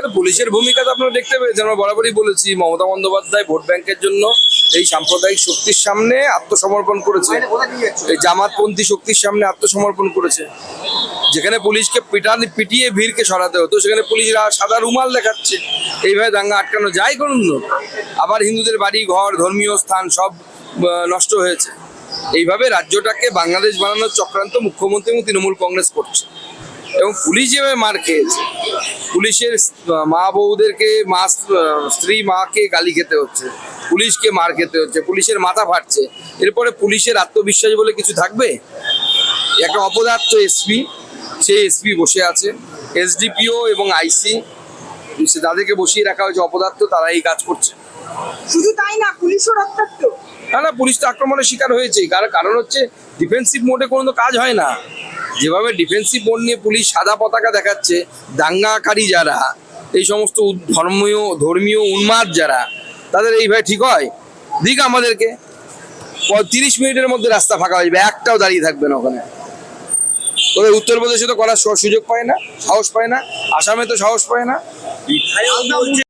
দেখেন পুলিশের ভূমিকা তো আপনারা দেখতে পেয়েছেন আমরা বরাবরই বলেছি, মমতা বন্দ্যোপাধ্যায় ভোট ব্যাংকের জন্য এই সাম্প্রদায়িক শক্তির সামনে আত্মসমর্পণ করেছে। এই জামাতপন্থী শক্তির সামনে আত্মসমর্পণ করেছে। যেখানে পুলিশকে পিটানি পিটিয়ে ভিড়কে সরাতে হতো, সেখানে পুলিশরা সাদা রুমাল দেখাচ্ছে। এইভাবে দাঙ্গা আটকানো যায় করুন? আবার হিন্দুদের বাড়ি, ঘর, ধর্মীয় স্থান সব নষ্ট হয়েছে। এইভাবে রাজ্যটাকে বাংলাদেশ বানানোর চক্রান্ত মুখ্যমন্ত্রী এবং তৃণমূল কংগ্রেস করছে। এবং পুলিশ যেভাবে মার খেয়েছে পুলিশের মা বউদেরকে মা স্ত্রী মাকে গালি খেতে হচ্ছে পুলিশকে মার খেতে হচ্ছে পুলিশের মাথা ফাটছে। এরপরে পুলিশের আত্মবিশ্বাস বলে কিছু থাকবে? একটা অপদার্থ এসপি সেই এসপি বসে আছে। এসডিপিও এবং আইসি যাদেরকে বসিয়ে রাখা হয়েছে অপদার্থ তারা এই কাজ করছে। শুধু তাই না পুলিশও রক্তাক্ত। না না পুলিশ তো আক্রমণের শিকার হয়েছে কারণ কারণ হচ্ছে ডিফেন্সিভ মোডে কোনো কাজ হয় না। যেভাবে ডিফেন্সিভ বোর্ড নিয়ে পুলিশ সাদা পতাকা দেখাচ্ছে দাঙ্গাকারী যারা, এই সমস্ত ধর্মীয় ধর্মীয় উন্মাদ যারা, তাদের এইভাবে ঠিক হয়? দিক আমাদেরকে। তিরিশ মিনিটের মধ্যে রাস্তা ফাঁকা হয়ে যাবে, একটাও দাঁড়িয়ে থাকবে না ওখানে। তবে উত্তরপ্রদেশে তো করার সুযোগ পায় না, সাহস পায় না, আসামে তো সাহস পায় না।